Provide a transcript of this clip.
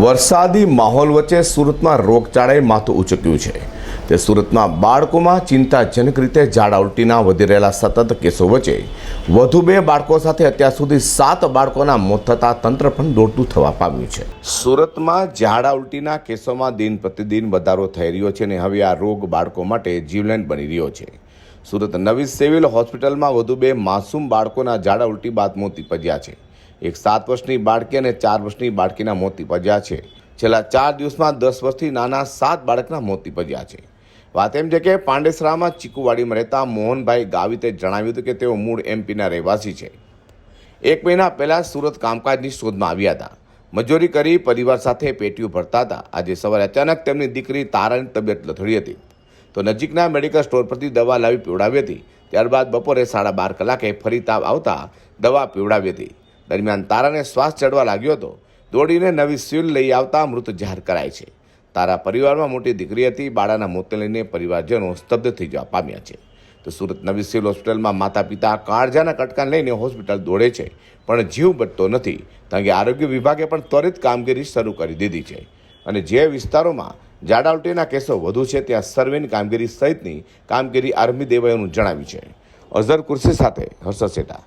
વરસાદી માહોલ વચ્ચે સુરતમાં રોગચાળાએ માથું ઉચક્યું છે. તે સુરતમાં બાળકોમાં ચિંતાજનક રીતે ઝાડા ઉલટીના વધી રહેલા સતત કેસો વચ્ચે વધુ બે બાળકો સાથે અત્યાર સુધી સાત બાળકોના મોત થતાં તંત્ર પણ દોડતું થવા પામ્યું છે. સુરતમાં ઝાડા ઉલટીના કેસોમાં દિન પ્રતિદિન વધારો થઈ રહ્યો છે અને હવે આ રોગ બાળકો માટે જીવલેણ બની રહ્યો છે. સુરત નવી સિવિલ હોસ્પિટલમાં વધુ બે માસૂમ બાળકોના ઝાડા ઉલટી બાદ મોત નીપજ્યા છે. એક સાત વર્ષની બાળકી અને ચાર વર્ષની બાળકીના મોત નીપજ્યા છે. છેલ્લા ચાર દિવસમાં દસ વર્ષથી નાના સાત બાળકના મોત નીપજ્યા છે. વાત એમ છે કે પાંડેસરામાં ચીકુવાડીમાં રહેતા મોહનભાઈ ગાવિતે જણાવ્યું હતું કે તેઓ મૂળ એમપીના રહેવાસી છે. એક મહિના પહેલાં સુરત કામકાજની શોધમાં આવ્યા હતા. મજૂરી કરી પરિવાર સાથે પેટીઓ ભરતા હતા. આજે સવારે અચાનક તેમની દીકરી તારાની તબિયત લથડી હતી. તો નજીકના મેડિકલ સ્ટોર પરથી દવા લાવી પીવડાવી હતી. ત્યારબાદ બપોરે સાડા બાર કલાકે ફરી તાવ આવતા દવા પીવડાવી હતી. દરમિયાન તારાને શ્વાસ ચડવા લાગ્યો હતો. દોડીને નવી સિવિલ લઈ આવતા મૃત જાહેર કરાય છે. તારા પરિવારમાં મોટી દીકરી હતી. બાળાના મોતને લઈને પરિવારજનો સ્તબ્ધ થઈ જવા પામ્યા છે. તો સુરત નવી સિવિલ હોસ્પિટલમાં માતા પિતા કાળજાના કટકાને લઈને હોસ્પિટલ દોડે છે, પણ જીવ બચતો નથી. કારણ કે આરોગ્ય વિભાગે પણ ત્વરિત કામગીરી શરૂ કરી દીધી છે. અને જે વિસ્તારોમાં ઝાડા ઉલટીના કેસો વધુ છે, ત્યાં સર્વેની કામગીરી સહિતની કામગીરી આરંભી દેવાયાનું જણાવ્યું છે. અઝર કુર્સી સાથે હર્ષદ શેઠા